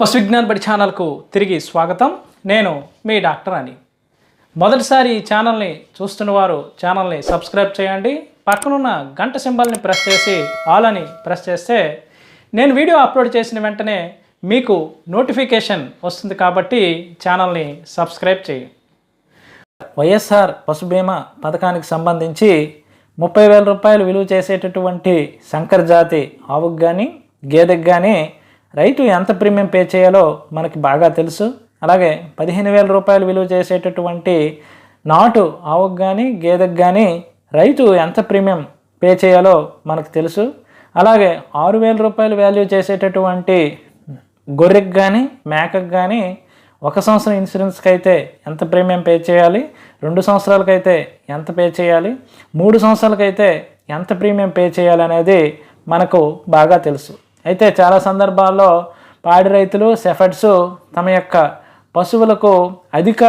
పశు విజ్ఞాన్ బడి ఛానల్కు తిరిగి స్వాగతం. నేను మీ డాక్టర్ అని మొదటిసారి ఈ ఛానల్ని చూస్తున్న వారు ఛానల్ని సబ్స్క్రైబ్ చేయండి. పక్కనున్న గంట సింబల్ని ప్రెస్ చేసి ఆల్ అని ప్రెస్ చేస్తే నేను వీడియో అప్లోడ్ చేసిన వెంటనే మీకు నోటిఫికేషన్ వస్తుంది కాబట్టి ఛానల్ని సబ్స్క్రైబ్ చేయండి వైఎస్ఆర్ పశు బీమా పథకానికి సంబంధించి ముప్పై వేల రూపాయలు విలువ చేసేటటువంటి సంకర్ జాతి ఆవుకు కానీ గేదెకి కానీ రైతు ఎంత ప్రీమియం పే చేయాలో మనకి బాగా తెలుసు. అలాగే పదిహేను వేల రూపాయలు విలువ చేసేటటువంటి నాటు ఆవుకు కానీ గేదెకి కానీ రైతు ఎంత ప్రీమియం పే చేయాలో మనకు తెలుసు. అలాగే ఆరు వేల రూపాయలు వాల్యూ చేసేటటువంటి గొర్రెకి కానీ మేకకు కానీ ఒక సంవత్సరం ఇన్సూరెన్స్కి అయితే ఎంత ప్రీమియం పే చేయాలి? రెండు సంవత్సరాలకైతే ఎంత పే చేయాలి? మూడు సంవత్సరాలకైతే ఎంత ప్రీమియం పే చేయాలి అనేది మనకు బాగా తెలుసు. అయితే చాలా సందర్భాల్లో పాడి రైతులు సెఫర్డ్స్ తమ యొక్క పశువులకు అధిక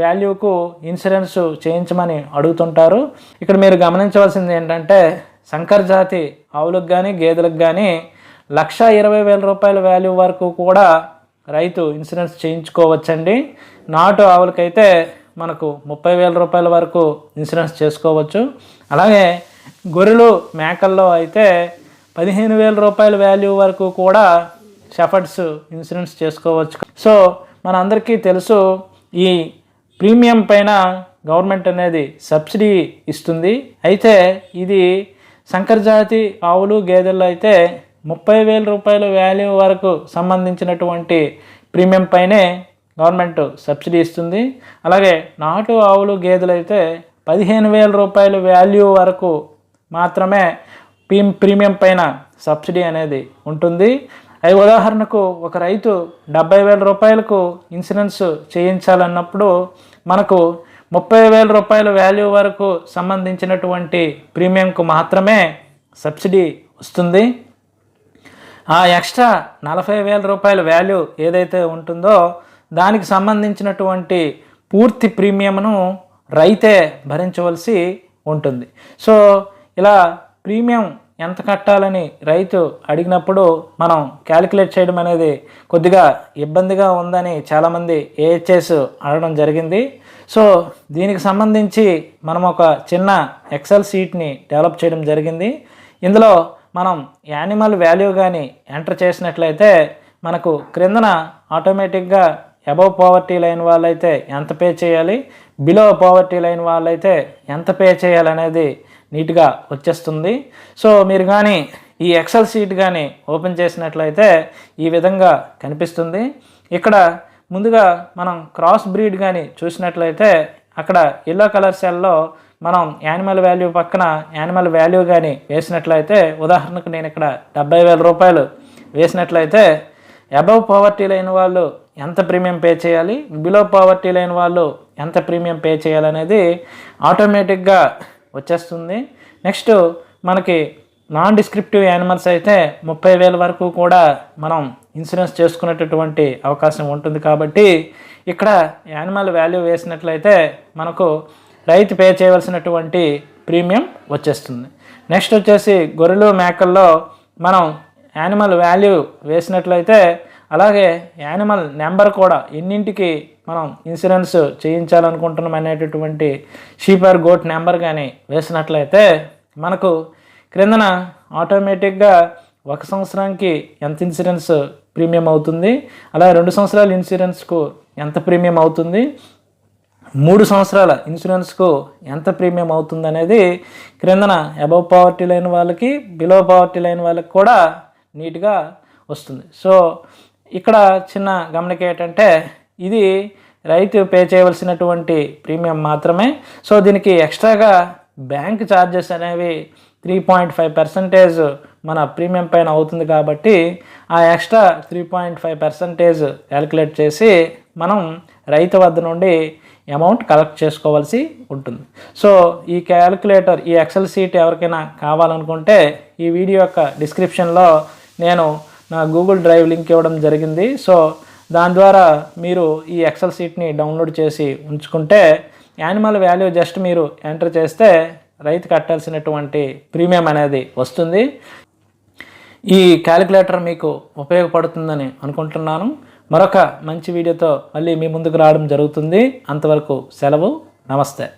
వాల్యూకు ఇన్సూరెన్స్ చేయించమని అడుగుతుంటారు. ఇక్కడ మీరు గమనించవలసింది ఏంటంటే శంకర్ జాతి ఆవులకు కానీ గేదెలకు కానీ లక్ష ఇరవై వేల రూపాయల వాల్యూ వరకు కూడా రైతు ఇన్సూరెన్స్ చేయించుకోవచ్చండి. నాటు ఆవులకైతే మనకు ముప్పై వేల రూపాయల వరకు ఇన్సూరెన్స్ చేసుకోవచ్చు. అలాగే గొర్రెలు మేకల్లో అయితే పదిహేను వేల రూపాయల వాల్యూ వరకు కూడా షెఫర్డ్స్ ఇన్సూరెన్స్ చేసుకోవచ్చు. సో మనందరికీ తెలుసు ఈ ప్రీమియం పైన గవర్నమెంట్ అనేది సబ్సిడీ ఇస్తుంది. అయితే ఇది సంకరజాతి ఆవులు గేదెలు అయితే ముప్పై వేల రూపాయల వాల్యూ వరకు సంబంధించినటువంటి ప్రీమియం పైనే గవర్నమెంట్ సబ్సిడీ ఇస్తుంది. అలాగే నాటు ఆవులు గేదెలు అయితే పదిహేను వేల రూపాయల వాల్యూ వరకు మాత్రమే ప్రీ ప్రీమియం పైన సబ్సిడీ అనేది ఉంటుంది. అవి ఉదాహరణకు ఒక రైతు డెబ్బై వేల రూపాయలకు ఇన్సూరెన్స్ చేయించాలన్నప్పుడు మనకు ముప్పై వేల రూపాయల వాల్యూ వరకు సంబంధించినటువంటి ప్రీమియంకు మాత్రమే సబ్సిడీ వస్తుంది. ఆ ఎక్స్ట్రా నలభై వేల రూపాయల వాల్యూ ఏదైతే ఉంటుందో దానికి సంబంధించినటువంటి పూర్తి ప్రీమియంను రైతే భరించవలసి ఉంటుంది. సో ఇలా ప్రీమియం ఎంత కట్టాలని రైతు అడిగినప్పుడు మనం క్యాలిక్యులేట్ చేయడం అనేది కొద్దిగా ఇబ్బందిగా ఉందని చాలామంది ఏహెచ్ఎస్ అడగడం జరిగింది. సో దీనికి సంబంధించి మనం ఒక చిన్న ఎక్సెల్ సీట్ని డెవలప్ చేయడం జరిగింది. ఇందులో మనం యానిమల్ వాల్యూ కానీ ఎంటర్ చేసినట్లయితే మనకు క్రిందన ఆటోమేటిక్గా అబవ్ పావర్టీ లైన్ వాళ్ళైతే ఎంత పే చేయాలి బిలో పావర్టీ లైన్ వాళ్ళైతే ఎంత పే చేయాలనేది నీట్గా వచ్చేస్తుంది. సో మీరు కానీ ఈ ఎక్సెల్ షీట్ కానీ ఓపెన్ చేసినట్లయితే ఈ విధంగా కనిపిస్తుంది. ఇక్కడ ముందుగా మనం క్రాస్ బ్రీడ్ కానీ చూసినట్లయితే అక్కడ ఎల్లో కలర్ సెల్లో మనం యానిమల్ వాల్యూ పక్కన యానిమల్ వాల్యూ కానీ వేసినట్లయితే ఉదాహరణకు నేను ఇక్కడ డెబ్బై వేల రూపాయలు వేసినట్లయితే అబవ్ పావర్టీ లైన్ వాళ్ళు ఎంత ప్రీమియం పే చేయాలి? బిలో పావర్టీ లైన్ వాళ్ళు ఎంత ప్రీమియం పే చేయాలనేది ఆటోమేటిక్గా వచ్చేస్తుంది. నెక్స్ట్ మనకి నాన్ డిస్క్రిప్టివ్ యానిమల్స్ అయితే ముప్పై వేల వరకు కూడా మనం ఇన్సూరెన్స్ చేసుకునేటటువంటి అవకాశం ఉంటుంది కాబట్టి ఇక్కడ యానిమల్ వాల్యూ వేసినట్లయితే మనకు రైతు పే చేయవలసినటువంటి ప్రీమియం వచ్చేస్తుంది. నెక్స్ట్ వచ్చేసి గొర్రెలు మేకల్లో మనం యానిమల్ వాల్యూ వేసినట్లయితే అలాగే యానిమల్ నెంబర్ కూడా ఎన్నింటికి మనం ఇన్సూరెన్స్ చేయించాలనుకుంటున్నాం అనేటటువంటి షీపర్ గోట్ నెంబర్ కానీ వేసినట్లయితే మనకు క్రిందన ఆటోమేటిక్గా ఒక సంవత్సరానికి ఎంత ఇన్సూరెన్స్ ప్రీమియం అవుతుంది? అలాగే రెండు సంవత్సరాల ఇన్సూరెన్స్కు ఎంత ప్రీమియం అవుతుంది? మూడు సంవత్సరాల ఇన్సూరెన్స్కు ఎంత ప్రీమియం అవుతుంది అనేది క్రిందన అబవ్ పావర్టీ లైన్ వాళ్ళకి బిలో పావర్టీ లైన్ వాళ్ళకి కూడా నీట్గా వస్తుంది. సో ఇక్కడ చిన్న గమనిక ఏంటంటే ఇది రైతు పే చేయవలసినటువంటి ప్రీమియం మాత్రమే. సో దీనికి ఎక్స్ట్రాగా బ్యాంక్ ఛార్జెస్ అనేవి త్రీ పాయింట్ ఫైవ్ పర్సెంటేజ్ మన ప్రీమియం పైన అవుతుంది కాబట్టి ఆ extra three point five percentage calculate చేసి మనం రైతు వద్ద నుండి అమౌంట్ కలెక్ట్ చేసుకోవాల్సి ఉంటుంది. సో ఈ క్యాలిక్యులేటర్ ఈ ఎక్సెల్ సీట్ ఎవరికైనా కావాలనుకుంటే ఈ వీడియో యొక్క డిస్క్రిప్షన్లో నేను నా గూగుల్ డ్రైవ్ లింక్ ఇవ్వడం జరిగింది. సో దాని ద్వారా మీరు ఈ ఎక్సెల్ సీట్ని డౌన్లోడ్ చేసి ఉంచుకుంటే యానిమల్ వాల్యూ జస్ట్ మీరు ఎంటర్ చేస్తే రైతు కట్టాల్సినటువంటి ప్రీమియం అనేది వస్తుంది. ఈ క్యాలిక్యులేటర్ మీకు ఉపయోగపడుతుందని అనుకుంటున్నాను. మరొక మంచి వీడియోతో మళ్ళీ మీ ముందుకు రావడం జరుగుతుంది. అంతవరకు సెలవు. నమస్తే.